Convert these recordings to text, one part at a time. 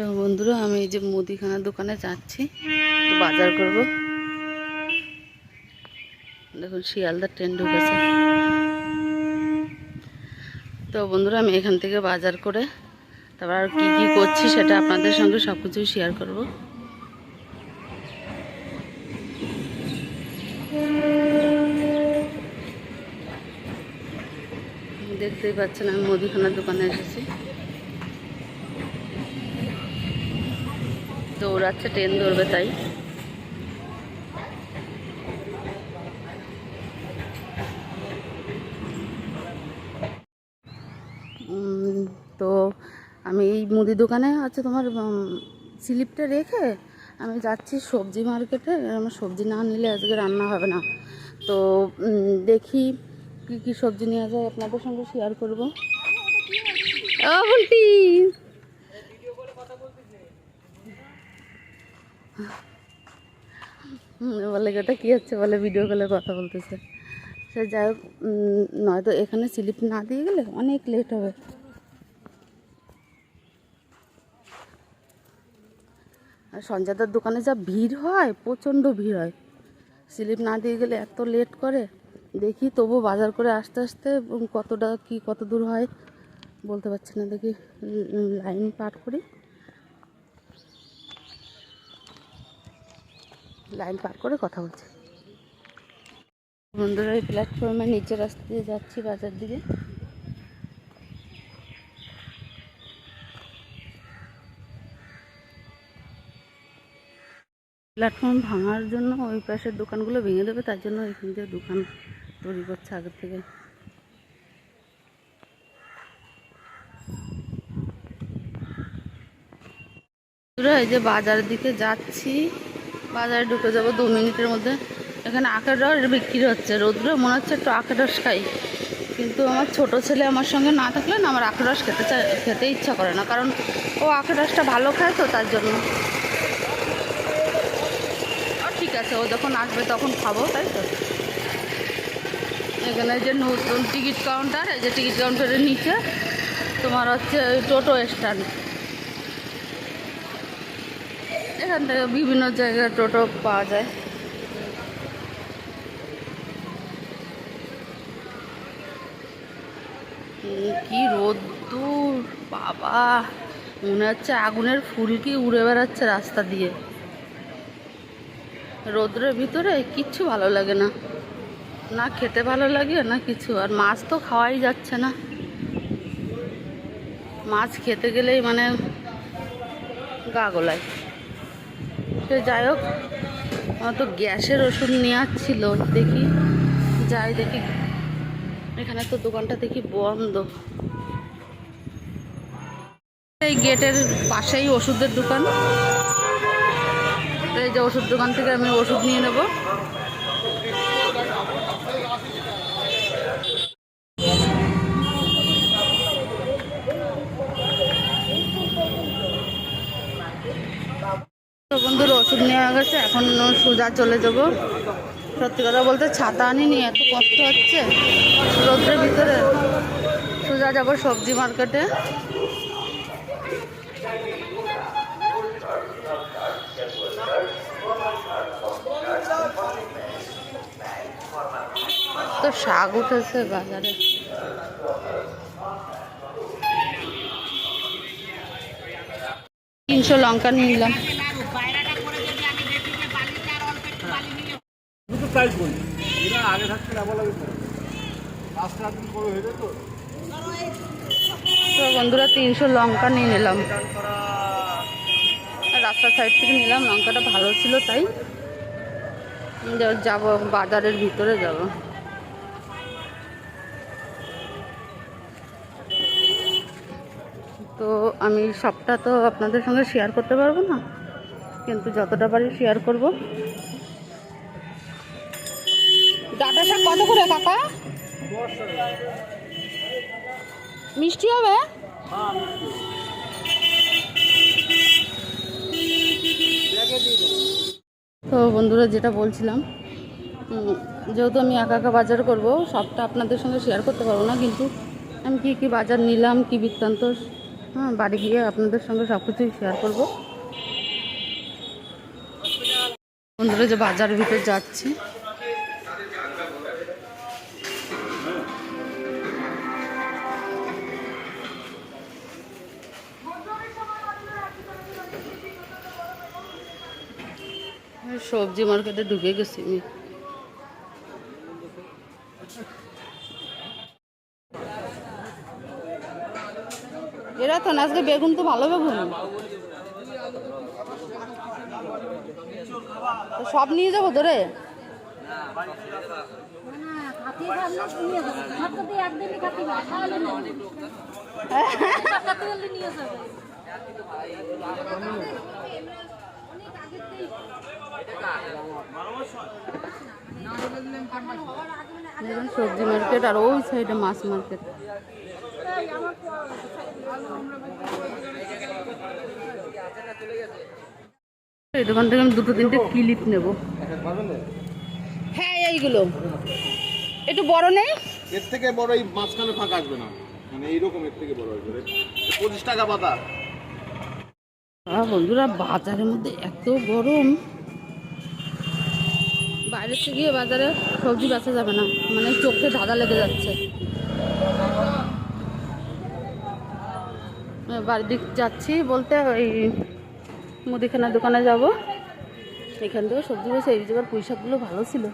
তো বন্ধুরা, আমি এই যে মুদিখানার দোকানে যাচ্ছি। একটু বাজার করব। দেখুন শিয়ালদার ট্রেন ঢুকেছে। তো বন্ধুরা, আমি এখান থেকে বাজার করে তারপর আর কী কী করছি সেটা আপনাদের সঙ্গে সব কিছুই শেয়ার করব। দেখতেই পাচ্ছেন, আমি মুদিখানার দোকানে এসেছি। দৌড়াচ্ছে ট্রেন ধরবে তাই। তো আমি এই মুদি দোকানে আছে তোমার স্লিপটা রেখে আমি যাচ্ছি সবজি মার্কেটে। আমার সবজি না নিলে আজকে রান্না হবে না। তো দেখি কী কী সবজি নেওয়া যায় আপনাদের সঙ্গে শেয়ার করব। বলটি বলে ওটা কী হচ্ছে বলে ভিডিও কলে কথা বলতেছে। সে যাই হোক নয়তো এখানে স্লিপ না দিয়ে গেলে অনেক লেট হবে। আর সঞ্জয়দার দোকানে যা ভিড় হয়, প্রচণ্ড ভিড় হয়। স্লিপ না দিয়ে গেলে এত লেট করে, দেখি তবু বাজার করে আসতে আসতে কতটা কি, কত দূর হয়, বলতে পারছি না। দেখি লাইন পার করি। লাইন পার করে কথা বলছি। বন্ধুরা, এই প্ল্যাটফর্মে নিচে রাস্তা দিয়ে যাচ্ছি বাজার দিকে। প্ল্যাটফর্ম ভাঙার জন্য ওই পাশের দোকানগুলো ভেঙে দেবে, তার জন্য এখান থেকে দোকান তৈরি করছে আগের থেকে। এই যে বাজারের দিকে যাচ্ছি। বাজারে ঢুকে যাব দু মিনিটের মধ্যে। এখানে আখের রস বিক্রি হচ্ছে। রোদ্রে, মনে হচ্ছে একটু আখের রস খাই। কিন্তু আমার ছোট ছেলে আমার সঙ্গে না থাকলে না আমার আখের রস খেতে খেতে ইচ্ছা করে না। কারণ ও আখের রসটা ভালো খায় তো, তার জন্য। ঠিক আছে, ও যখন আসবে তখন খাব, তাই তো? এখানে যে নতুন টিকিট কাউন্টার, এই যে টিকিট কাউন্টারের নিচে তোমার হচ্ছে টোটো স্ট্যান্ড। এখান থেকে বিভিন্ন জায়গায় টোটো পাওয়া যায়। কি রোদ্দুর, বাবা। মনে হচ্ছে আগুনের ফুলকি উড়ে বেড়াচ্ছে রাস্তা দিয়ে। রোদ্রের ভিতরে কিচ্ছু ভালো লাগে না। না খেতে ভালো লাগে, না কিছু। আর মাছ তো খাওয়াই যাচ্ছে না। মাছ খেতে গেলেই মানে গা গোলায়। সে যাই হোক তো গ্যাসের ওষুধ নেওয়ার ছিল, দেখি, যাই দেখি। এখানে তো দোকানটা দেখি বন্ধ। এই গেটের পাশেই ওষুধের দোকান। এই যে ওষুধ দোকান থেকে আমি ওষুধ নিয়ে নেব। বন্ধুর ওষুধ নেওয়া গেছে, এখন সোজা চলে যাব। সত্যি কথা বলতে ছাতা আনিনি, এত কষ্ট হচ্ছে। রোদ্রের ভিতরে সোজা যাব সবজি মার্কেটে। তো শাক উঠেছে বাজারে। তিনশো লঙ্কা নিলাম। প্রাইস বলি। এরা আগে থাকতে বলা যেত পাঁচটা দিন পরে হয়ে যেত? তো বন্ধুরা তিনশো লঙ্কা নিয়ে নিলাম। রাস্তার সাইড থেকে নিলাম লঙ্কাটা ভালো ছিল তাই। যাব বাজারের ভিতরে যাব। তো আমি সবটা তো আপনাদের সঙ্গে শেয়ার করতে পারব না কিন্তু যতটা পারি শেয়ার করব। কত করে কাকা। মিষ্টি হবে? তো বন্ধুরা, যেটা বলছিলাম যেহেতু আমি একা একা বাজার করব, সবটা আপনাদের সঙ্গে শেয়ার করতে পারব না, কিন্তু আমি কি কি বাজার নিলাম, কি বৃত্তান্ত হ্যাঁ বাড়ি গিয়ে আপনাদের সঙ্গে সব কিছুই শেয়ার করব। বন্ধুরা, যে বাজারের ভিতরে যাচ্ছি সবজি মার্কেটে ঢুকে গেছি আমি এরা তো আজকে বেগুন তো ভালো বেগুন সব নিয়ে যাব ধরে দেখুন সবজি মার্কেট আর ওই সাইডে মাছ মার্কেট এই দোকান থেকে আমি দুটো তিনটে ক্লিপ নেব। হ্যাঁ এইগুলো। একটু বড় নেই? এর থেকে বড় এই মাঝখানে ফাঁকা আসবে না। মানে এইরকম এর থেকে বড় আসবে। পঁচিশ টাকা পাতা বন্ধুরা বাজারের মধ্যে এত গরম। বাইরে থেকে গিয়ে বাজারে সবজি বেচা যাবে না। মানে চোখে ধাঁধা লেগে যাচ্ছে। বাড়ির দিক যাচ্ছি বলতে ওই মুদিখানার দোকানে যাব। এখান থেকে সবজি বেছে এই জায়গার পুঁই ভালো ছিল।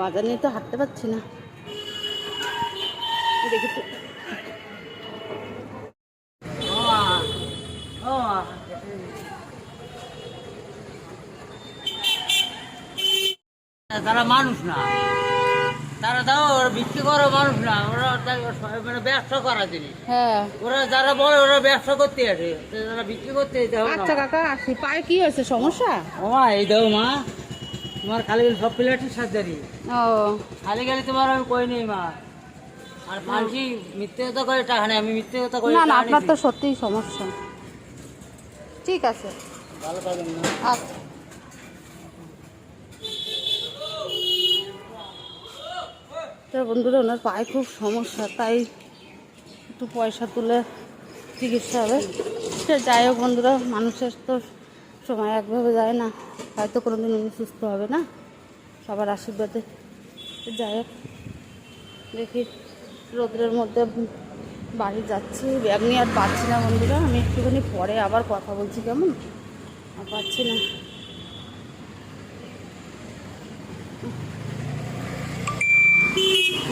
বাজার নিয়ে তো হাঁটতে পারছি না। দেখি তো তারা মানুষ না। তারা তাও ওরা বিক্রি করা মানুষ না ওরা মানে ব্যবসা করা জিনিস। হ্যাঁ। ওরা যারা বলে ওরা ব্যবসা করতে আসে যারা বিক্রি করতে আচ্ছা কাকা আসি। পায়ে কি হয়েছে? সমস্যা? ও মা এই দাও মা। তোমার খালি সব প্লেটের সার্জারি ও। খালি খালি তোমার আমি কই নেই মা। আর মানসি মিথ্যে কথা করে টাকা নেই আমি মিথ্যে কথা করে না না আপনার তো সত্যিই সমস্যা। ঠিক আছে। ভালো থাকবেন আচ্ছা। তো বন্ধুরা, ওনার পায়ে খুব সমস্যা, তাই একটু পয়সা তুলে চিকিৎসা হবে। সে যাই হোক বন্ধুরা, মানুষের তো সময় একভাবে যায় না, হয়তো কোনো দিন উনি সুস্থ হবে না। সবার আশীর্বাদে যাই হোক, দেখি রোদ্রের মধ্যে বাড়ি যাচ্ছি। ব্যাগ নিয়ে আর পাচ্ছি না বন্ধুরা, আমি একটুখানি পরে আবার কথা বলছি, কেমন? আর পাচ্ছি না।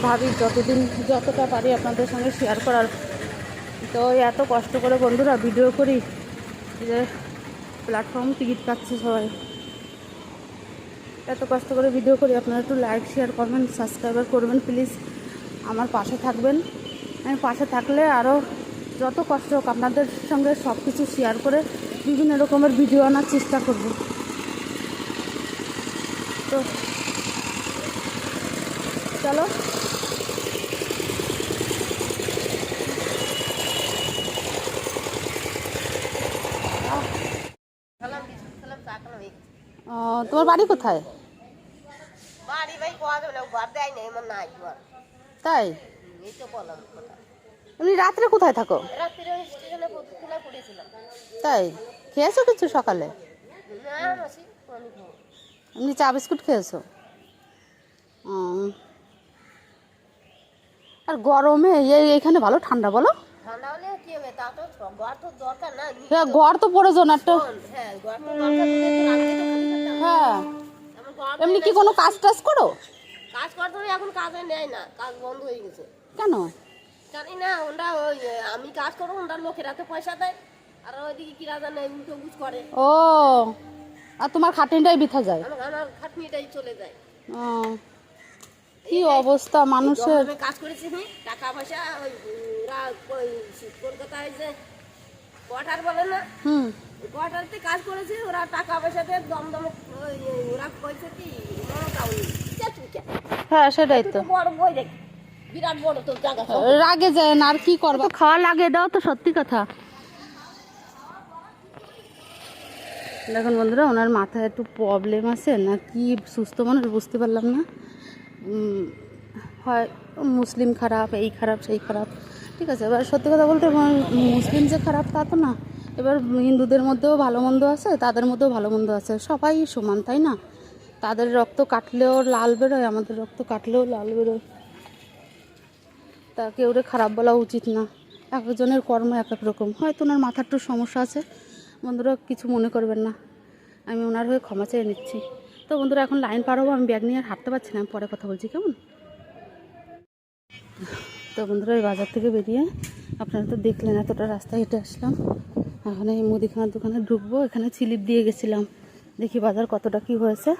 ভাবি যতদিন, যতটা পারি আপনাদের সঙ্গে শেয়ার করার। তো এত কষ্ট করে বন্ধুরা ভিডিও করি যে প্ল্যাটফর্ম টিকিট কাটছে সবাই। এত কষ্ট করে ভিডিও করি, আপনারা একটু লাইক শেয়ার করবেন সাবস্ক্রাইবার করবেন প্লিজ আমার পাশে থাকবেন। আমি পাশে থাকলে আরও যত কষ্ট হোক আপনাদের সঙ্গে সব কিছু শেয়ার করে বিভিন্ন রকমের ভিডিও আনার চেষ্টা করব। তো চলো। তোমার বাড়ি কোথায়? বাড়ি ভাই কোয়া যাবে না ঘর দেয় না এমন নাই ঘর। তাই? এমনি রাত্রে কোথায় থাকো? তাই? খেয়েছো কিছু সকালে। এমনি চা বিস্কুট খেয়েছো। আর গরমে এই এখানে ভালো ঠান্ডা বলো। ঠান্ডা হলে কি হবে? তা তো ছ- ঘর তো দরকার না। হ্যাঁ ঘর তো প্রয়োজন একটা হ্যাঁ তো তো তো। হ্যাঁ। ঘর এমনি কি কোনো কাজ টাজ করো? কাজ করতে এখন কাজে নেয় না কাজ বন্ধ হয়ে গেছে। কেন? জানি না ওরা ওই আমি কাজ করব লোকের হাতে পয়সা দেয় আর ওইদিকে কিরা জানে উল্টো বুঝ করে। ও আর তোমার খাটনিটাই বিথা যায়। আমার আমার খাটনিটাই চলে যায়। ও। কি অবস্থা মানুষের? কাজ করেছি টাকা পয়সা ওই ওরা ওই কলকাতায় যে কোয়ার্টার বলে না? হুম। কোয়ার্টারতে কাজ করেছি ওরা টাকা পয়সাতে দমদম ওই ওরা কইছে কি হ্যাঁ সেটাই তো। বড় বই দেখ বিরাট বড় তোর জায়গা রাগে যায় না আর কি করব? খাওয়া লাগে দাও তো সত্যি কথা। দেখুন বন্ধুরা ওনার মাথায় একটু প্রবলেম আছে না কি সুস্থ মানুষ বুঝতে পারলাম না। হয়, মুসলিম খারাপ, এই খারাপ, সেই খারাপ। ঠিক আছে, এবার সত্যি কথা বলতে মুসলিম যে খারাপ তা তো না। এবার হিন্দুদের মধ্যেও ভালো মন্দ আছে, তাদের মধ্যেও ভালো মন্দ আছে। সবাই সমান, তাই না? তাদের রক্ত কাটলেও লাল বেরোয়, আমাদের রক্ত কাটলেও লাল বেরোয়। তা কেউ খারাপ বলা উচিত না। এক একজনের কর্ম এক এক রকম। হয়তো ওনার মাথার একটু সমস্যা আছে। বন্ধুরা, কিছু মনে করবেন না। আমি ওনার হয়ে ক্ষমা চেয়ে নিচ্ছি। তো বন্ধুরা, এখন লাইন পার হব, আমি ব্যাগ নিয়ে আর হাঁটতে পারছি না পরে কথা বলছি, কেমন? তো বন্ধুরা এই বাজার থেকে বেরিয়ে আপনারা তো দেখলেন এতটা রাস্তা হেঁটে আসলাম। এখন এই মুদিখানার দোকানে ঢুকবো, এখানে স্লিপ দিয়ে গেছিলাম। দেখি বাজার কতটা কি হয়েছে।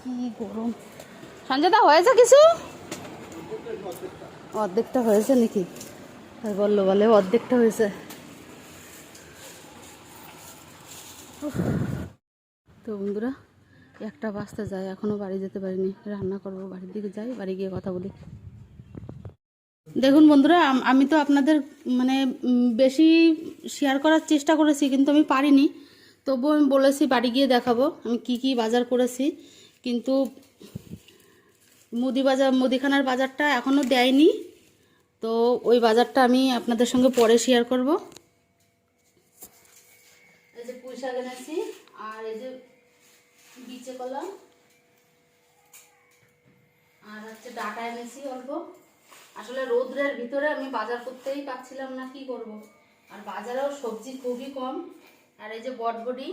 কি গরম। সঞ্জয়দা হয়েছে কিছু? অর্ধেকটা হয়েছে নাকি? তাই বলল, বলে অর্ধেকটা হয়েছে। তো বন্ধুরা, একটা বাজতে যায় এখনও বাড়ি যেতে পারিনি। রান্না করব, বাড়ির দিকে যাই, বাড়ি গিয়ে কথা বলি। দেখুন বন্ধুরা, আমি তো আপনাদের মানে বেশি শেয়ার করার চেষ্টা করেছি, কিন্তু আমি পারিনি। তবুও আমি বলেছি, বাড়ি গিয়ে দেখাবো, আমি কি কি বাজার করেছি। কিন্তু মুদি বাজার, মুদিখানার বাজারটা এখনও দেয়নি। তো ওই বাজারটা আমি আপনাদের সঙ্গে পরে শেয়ার করব। এই যে পুঁই শাক এনেছি, আর এই যে বিচে কলা আর হচ্ছে ডাটা এনেছি অল্প। আসলে রোদ্রের ভিতরে আমি বাজার করতেই পারছিলাম না, কি করব? আর বাজারেও সবজি খুবই কম, আর এই যে বটবডি,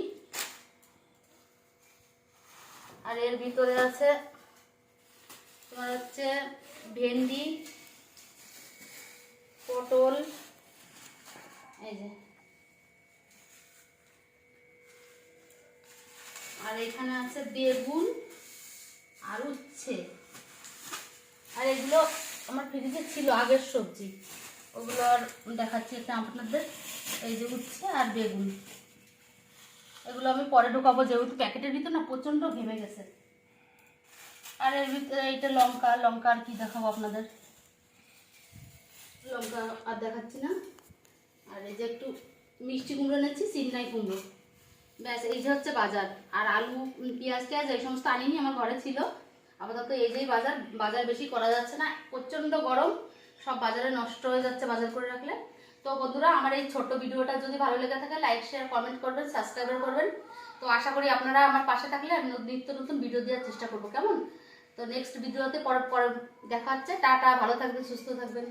আর এর ভিতরে আছে তোমার হচ্ছে ভেন্ডি পটল। এই যে। আর এখানে আছে বেগুন আর উচ্ছে। আর এগুলো আমার ফ্রিজে ছিল আগের সবজি। ওগুলো আর দেখাচ্ছি এটা আপনাদের। এই যে উচ্ছে আর বেগুন। এগুলো আমি পরে ঢোকাবো, যেহেতু প্যাকেটের ভিতর না প্রচণ্ড ঘেমে গেছে। আর এর ভিতরে এইটা লঙ্কা লঙ্কা আর কি দেখাবো আপনাদের? লঙ্কা আর দেখাচ্ছি না। আর এই যে একটু মিষ্টি কুমড়ো নিচ্ছি চিন্নাই কুমড়ো। ব্যাস, এই যে হচ্ছে বাজার। আর আলু পেঁয়াজ টেয়াজ এই সমস্ত আনিনি, আমার ঘরে ছিল। আপাতত এই যেই বাজার বাজার বেশি করা যাচ্ছে না। প্রচণ্ড গরম, সব বাজারে নষ্ট হয়ে যাচ্ছে বাজার করে রাখলে। তো বন্ধুরা, আমার এই ছোট্ট ভিডিওটা যদি ভালো লেগে থাকে লাইক শেয়ার কমেন্ট করবেন সাবস্ক্রাইব করবেন। তো আশা করি আপনারা আমার পাশে থাকলে আমি নিত্য নতুন ভিডিও দেওয়ার চেষ্টা করব। কেমন? তো নেক্সট ভিডিওতে পর পর দেখা হচ্ছে। টাটা, ভালো থাকবেন, সুস্থ থাকবেন।